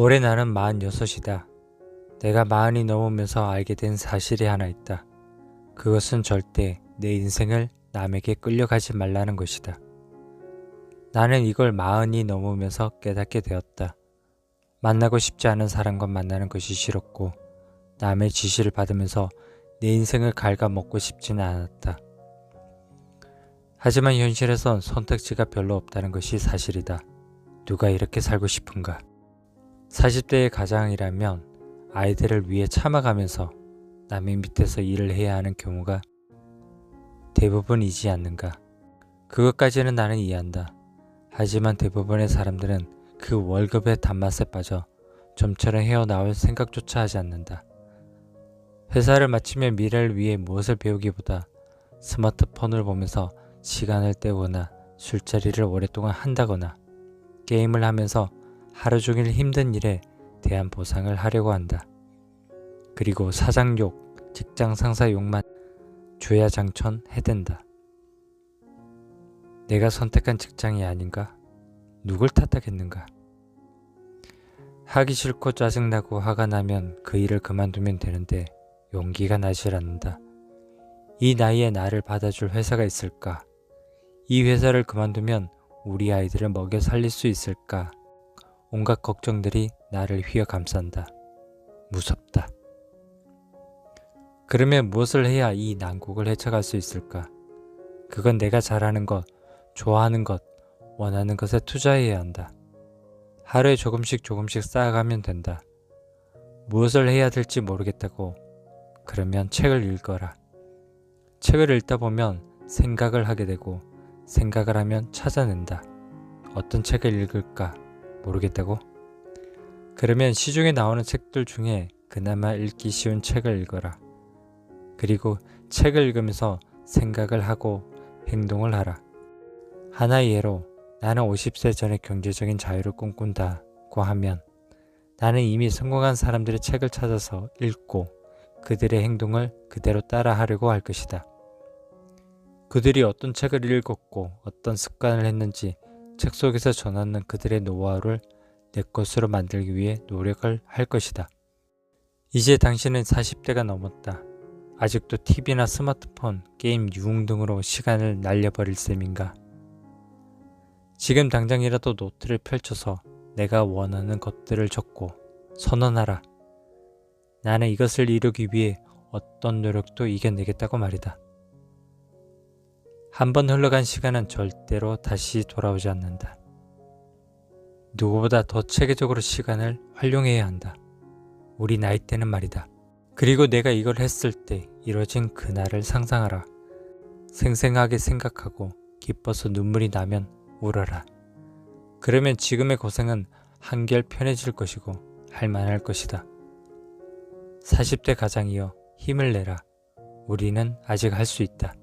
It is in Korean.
올해 나는 46이다. 내가 마흔이 넘으면서 알게 된 사실이 하나 있다. 그것은 절대 내 인생을 남에게 끌려가지 말라는 것이다. 나는 이걸 마흔이 넘으면서 깨닫게 되었다. 만나고 싶지 않은 사람과 만나는 것이 싫었고, 남의 지시를 받으면서 내 인생을 갉아먹고 싶지는 않았다. 하지만 현실에선 선택지가 별로 없다는 것이 사실이다. 누가 이렇게 살고 싶은가? 40대의 가장이라면 아이들을 위해 참아가면서 남의 밑에서 일을 해야 하는 경우가 대부분이지 않는가. 그것까지는 나는 이해한다. 하지만 대부분의 사람들은 그 월급의 단맛에 빠져 좀처럼 헤어나올 생각조차 하지 않는다. 회사를 마치면 미래를 위해 무엇을 배우기보다 스마트폰을 보면서 시간을 때우거나 술자리를 오랫동안 한다거나 게임을 하면서 하루 종일 힘든 일에 대한 보상을 하려고 한다. 그리고 사장욕, 직장 상사 욕만 줘야 장천 해댄다. 내가 선택한 직장이 아닌가? 누굴 탓하겠는가? 하기 싫고 짜증나고 화가 나면 그 일을 그만두면 되는데 용기가 나질 않는다. 이 나이에 나를 받아줄 회사가 있을까? 이 회사를 그만두면 우리 아이들을 먹여 살릴 수 있을까? 온갖 걱정들이 나를 휘어 감싼다. 무섭다. 그러면 무엇을 해야 이 난국을 헤쳐갈 수 있을까? 그건 내가 잘하는 것, 좋아하는 것, 원하는 것에 투자해야 한다. 하루에 조금씩 조금씩 쌓아가면 된다. 무엇을 해야 될지 모르겠다고 그러면 책을 읽어라. 책을 읽다 보면 생각을 하게 되고 생각을 하면 찾아낸다. 어떤 책을 읽을까 모르겠다고? 그러면 시중에 나오는 책들 중에 그나마 읽기 쉬운 책을 읽어라. 그리고 책을 읽으면서 생각을 하고 행동을 하라. 하나의 예로 나는 50세 전에 경제적인 자유를 꿈꾼다고 하면 나는 이미 성공한 사람들의 책을 찾아서 읽고 그들의 행동을 그대로 따라 하려고 할 것이다. 그들이 어떤 책을 읽었고 어떤 습관을 했는지 책 속에서 전하는 그들의 노하우를 내 것으로 만들기 위해 노력을 할 것이다. 이제 당신은 40대가 넘었다. 아직도 TV나 스마트폰, 게임 유흥 등으로 시간을 날려버릴 셈인가? 지금 당장이라도 노트를 펼쳐서 내가 원하는 것들을 적고 선언하라. 나는 이것을 이루기 위해 어떤 노력도 이겨내겠다고 말이다. 한 번 흘러간 시간은 절대로 다시 돌아오지 않는다. 누구보다 더 체계적으로 시간을 활용해야 한다. 우리 나이 때는 말이다. 그리고 내가 이걸 했을 때 이뤄진 그날을 상상하라. 생생하게 생각하고 기뻐서 눈물이 나면 울어라. 그러면 지금의 고생은 한결 편해질 것이고 할만할 것이다. 40대 가장이여 힘을 내라. 우리는 아직 할 수 있다.